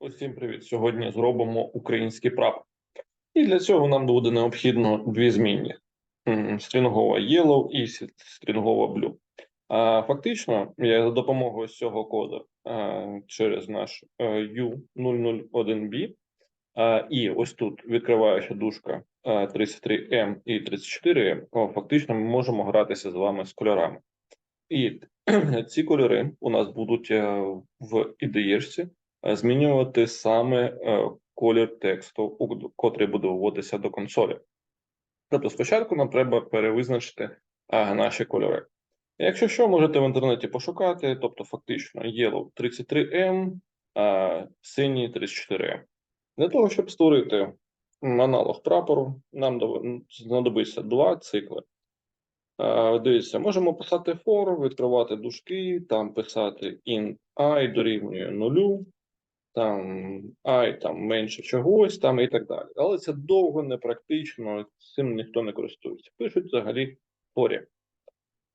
Усім привіт! Сьогодні зробимо український прапор. І для цього нам буде необхідно дві змінні: стрінгова yellow і стрінгова blue. А фактично, я за допомогою цього коду через наш е, U001B, і ось тут відкриваючи дужка а, 33M і 34M, фактично ми можемо гратися з вами з кольорами. І ці кольори у нас будуть е, в е, змінювати саме е, колір тексту, котрий буде вводитися до консолі. Тобто спочатку нам треба перевизначити е, наші кольори. Якщо що, можете в інтернеті пошукати, тобто фактично Yellow 33M, а синій 34M. Для того, щоб створити аналог прапору, нам знадобиться два цикли. Е, Дивіться, можемо писати for, відкривати дужки, там писати int i дорівнює нулю, там і там менше чогось, там і так далі. Але це довго, непрактично, цим ніхто не користується. Пишуть взагалі for.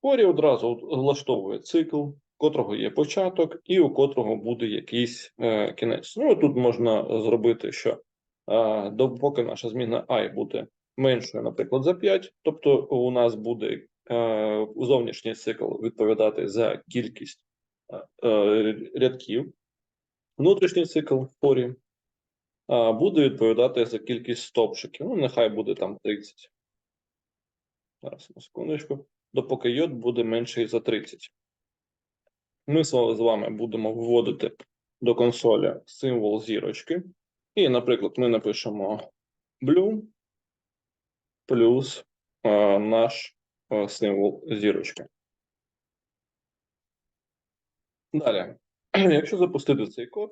For одразу влаштовує цикл, котрого є початок, і у котрого буде якийсь е, кінець. Ну тут можна зробити, що е, допоки наша зміна і буде меншою, наприклад, за 5, тобто у нас буде е, зовнішній цикл відповідати за кількість е, е, рядків, внутрішній цикл в форі е, буде відповідати за кількість стопчиків. Ну, нехай буде там 30. Зараз, на секундочку. Допоки йод буде менший за 30. Ми з вами будемо вводити до консолі символ зірочки. І, наприклад, ми напишемо blue плюс е, наш е, символ зірочки. Далі, якщо запустити цей код,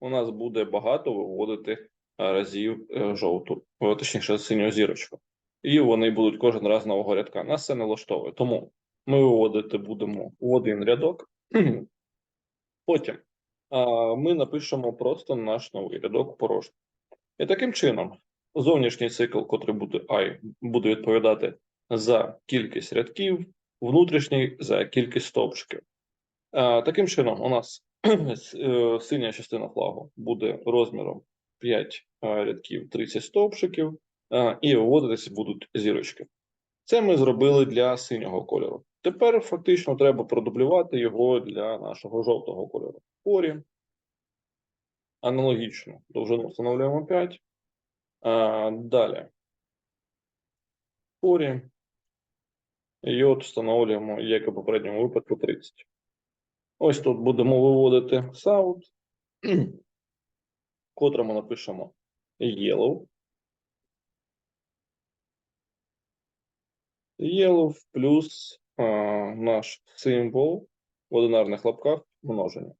у нас буде багато виводити разів е, жовту, е, точніше синю зірочку. І вони будуть кожен раз нового рядка. Нас це не влаштовує. Тому ми виводити будемо в один рядок. Потім ми напишемо просто наш новий рядок порожній. І таким чином, зовнішній цикл, котрий буде I, буде відповідати за кількість рядків, внутрішній за кількість стовпчиків. А, таким чином, у нас е, синя частина флагу буде розміром 5 е, рядків 30 стовпчиків, і виводитися будуть зірочки. Це ми зробили для синього кольору. Тепер фактично треба продублювати його для нашого жовтого кольору. Порі. Аналогічно довжину встановлюємо 5. А, далі. Порі. Йод встановлюємо, як і в попередньому випадку, 30. Ось тут будемо виводити в котрому напишемо Yellow. Yellow плюс а, наш символ в одинарних лапках множення.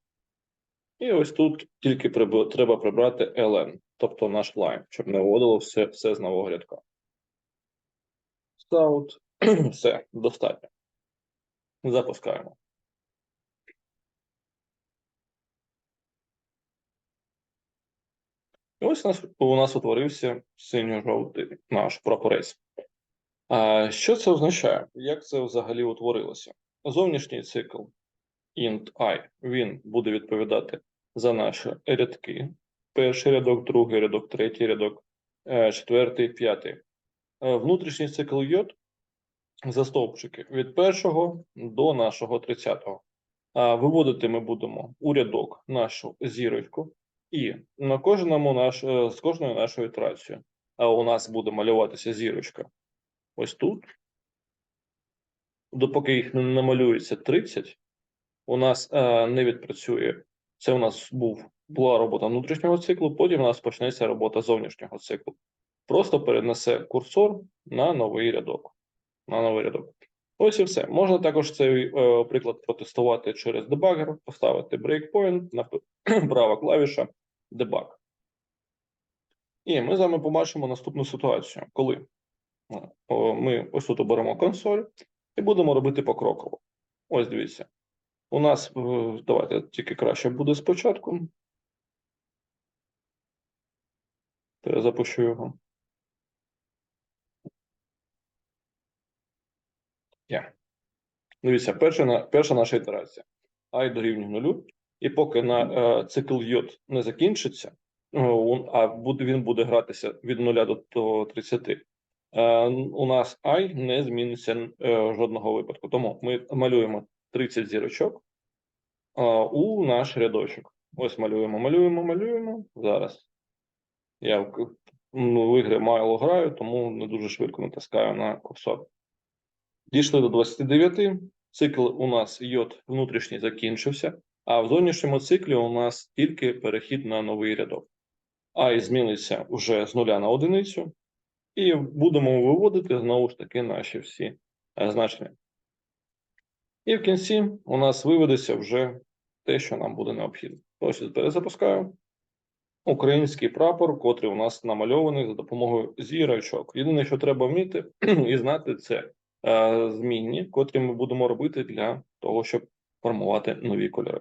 І ось тут тільки приб- треба прибрати ln, тобто наш line, щоб не вводило все, все з нового рядка. South. Все, достатньо. Запускаємо. І ось у нас, у нас утворився синьо-жовтий наш прапорець. А, що це означає? Як це взагалі утворилося? Зовнішній цикл int i, він буде відповідати за наші рядки. Перший рядок, другий рядок, третій рядок, е, четвертий, п'ятий. Е, Внутрішній цикл йод за стовпчики від першого до нашого тридцятого. Виводити ми будемо у рядок нашу зірочку, і на кожному наш, е, з кожною нашою ітерацією. А у нас буде малюватися зірочка ось тут. Допоки їх не намалюється 30, у нас е, не відпрацює. Це у нас був була робота внутрішнього циклу, потім у нас почнеться робота зовнішнього циклу. Просто перенесе курсор на новий рядок. На новий рядок. Ось і все. Можна також цей е, приклад протестувати через дебагер, поставити breakpoint, права клавіша debug. І ми з вами побачимо наступну ситуацію, коли е, ми ось тут оберемо консоль і будемо робити покроково. Ось дивіться. У нас е, давайте тільки краще буде спочатку. Перезапущу його. Є. Дивіться, перша, перша наша ітерація. i дорівнює нулю. І поки на е, цикл йод не закінчиться, е, а буде він буде гратися від 0 до, до 30, е, у нас I не зміниться е, жодного випадку. Тому ми малюємо 30 зірочок е, у наш рядочок. Ось малюємо, малюємо, малюємо. Зараз я в, ну, в ігри мало граю, тому не дуже швидко натискаю на курсор. Дійшли до 29. Цикл у нас йод внутрішній закінчився, а в зовнішньому циклі у нас тільки перехід на новий рядок. А і зміниться вже з нуля на одиницю, і будемо виводити знову ж таки наші всі е, значення. І в кінці у нас виведеться вже те, що нам буде необхідно. Ось перезапускаю. Український прапор, котрий у нас намальований за допомогою зірочок. Єдине, що треба вміти і знати, це е, змінні, котрі ми будемо робити для того, щоб формувати нові кольори.